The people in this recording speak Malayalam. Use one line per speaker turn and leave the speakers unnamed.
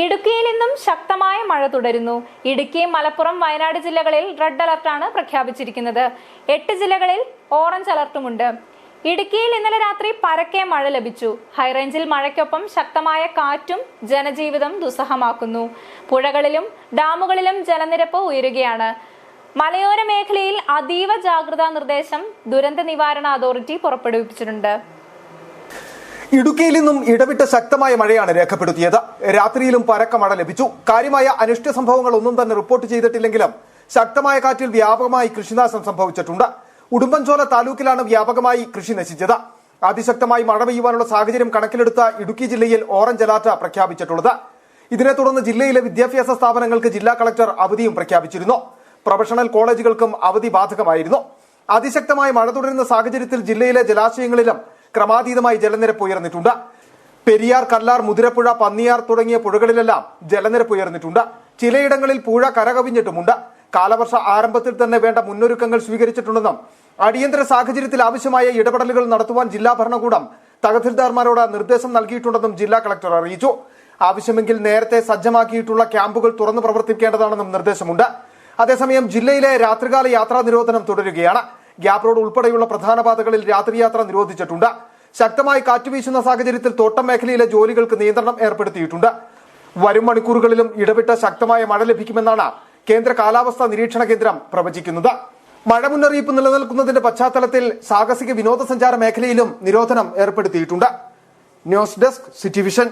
ഇടുക്കിയിൽ ഇന്നും ശക്തമായ മഴ തുടരുന്നു. ഇടുക്കി മലപ്പുറം വയനാട് ജില്ലകളിൽ റെഡ് അലർട്ടാണ് പ്രഖ്യാപിച്ചിരിക്കുന്നത്. എട്ട് ജില്ലകളിൽ ഓറഞ്ച് അലർട്ടുമുണ്ട്. ഇടുക്കിയിൽ ഇന്നലെ രാത്രി പരക്കെ മഴ ലഭിച്ചു. ഹൈറേഞ്ചിൽ മഴയ്ക്കൊപ്പം ശക്തമായ കാറ്റും ജനജീവിതം ദുസ്സഹമാക്കുന്നു. പുഴകളിലും ഡാമുകളിലും ജലനിരപ്പ് ഉയരുകയാണ്. മലയോര മേഖലയിൽ അതീവ ജാഗ്രതാ നിർദ്ദേശം ദുരന്ത നിവാരണ അതോറിറ്റി പുറപ്പെടുവിപ്പിച്ചിട്ടുണ്ട്
ഇടുക്കിയിൽ നിന്നും ഇടവിട്ട ശക്തമായ മഴയാണ് രേഖപ്പെടുത്തിയത്. രാത്രിയിലും പരക്ക മഴ ലഭിച്ചു. കാര്യമായ അനിഷ്ട സംഭവങ്ങൾ ഒന്നും തന്നെ റിപ്പോർട്ട് ചെയ്തിട്ടില്ലെങ്കിലും ശക്തമായ കാറ്റിൽ വ്യാപകമായി കൃഷിനാശം സംഭവിച്ചിട്ടുണ്ട്. ഉടുമ്പൻചോല താലൂക്കിലാണ് വ്യാപകമായി കൃഷി നശിച്ചത്. അതിശക്തമായി മഴ പെയ്യുവാനുള്ള സാഹചര്യം കണക്കിലെടുത്ത ഇടുക്കി ജില്ലയിൽ ഓറഞ്ച് അലർട്ട് പ്രഖ്യാപിച്ചിട്ടുള്ളത്. ഇതിനെ തുടർന്ന് ജില്ലയിലെ വിദ്യാഭ്യാസ സ്ഥാപനങ്ങൾക്ക് ജില്ലാ കളക്ടർ അവധിയും പ്രഖ്യാപിച്ചിരുന്നു. പ്രൊഫഷണൽ കോളേജുകൾക്കും അവധി ബാധകമായിരുന്നു. അതിശക്തമായ മഴ തുടരുന്ന സാഹചര്യത്തിൽ ജില്ലയിലെ ജലാശയങ്ങളിലും ക്രമാതീതമായി ജലനിരപ്പ് ഉയർന്നിട്ടുണ്ട്. പെരിയാർ കല്ലാർ മുതിരപ്പുഴ പന്നിയാർ തുടങ്ങിയ പുഴകളിലെല്ലാം ജലനിരപ്പ് ഉയർന്നിട്ടുണ്ട്. ചിലയിടങ്ങളിൽ പുഴ കരകവിഞ്ഞിട്ടുമുണ്ട്. കാലവർഷ ആരംഭത്തിൽ തന്നെ വേണ്ട മുന്നൊരുക്കങ്ങൾ സ്വീകരിച്ചിട്ടുണ്ടെന്നും അടിയന്തര സാഹചര്യത്തിൽ ആവശ്യമായ ഇടപെടലുകൾ നടത്തുവാൻ ജില്ലാ ഭരണകൂടം തഹസിൽദാർമാരോട് നിർദ്ദേശം നൽകിയിട്ടുണ്ടെന്നും ജില്ലാ കളക്ടർ അറിയിച്ചു. ആവശ്യമെങ്കിൽ നേരത്തെ സജ്ജമാക്കിയിട്ടുള്ള ക്യാമ്പുകൾ തുറന്നു പ്രവർത്തിക്കേണ്ടതാണെന്നും നിർദ്ദേശമുണ്ട്. അതേസമയം ജില്ലയിലെ രാത്രികാല യാത്രാ നിരോധനം തുടരുകയാണ്. ഗ്യാപ് റോഡ് ഉൾപ്പെടെയുള്ള പ്രധാന പാതകളിൽ രാത്രിയാത്ര നിരോധിച്ചിട്ടുണ്ട്. ശക്തമായി കാറ്റുവീശുന്ന സാഹചര്യത്തിൽ തോട്ടം മേഖലയിലെ ജോലികൾക്ക് നിയന്ത്രണം ഏർപ്പെടുത്തിയിട്ടുണ്ട്. വരും മണിക്കൂറുകളിലും ഇടവിട്ട ശക്തമായ മഴ ലഭിക്കുമെന്നാണ് കേന്ദ്ര കാലാവസ്ഥാ നിരീക്ഷണ കേന്ദ്രം പ്രവചിക്കുന്നത്. മഴ മുന്നറിയിപ്പ് നിലനിൽക്കുന്നതിന്റെ പശ്ചാത്തലത്തിൽ സാഹസിക വിനോദസഞ്ചാര മേഖലയിലും നിരോധനം ഏർപ്പെടുത്തിയിട്ടുണ്ട്. News desk City Vision.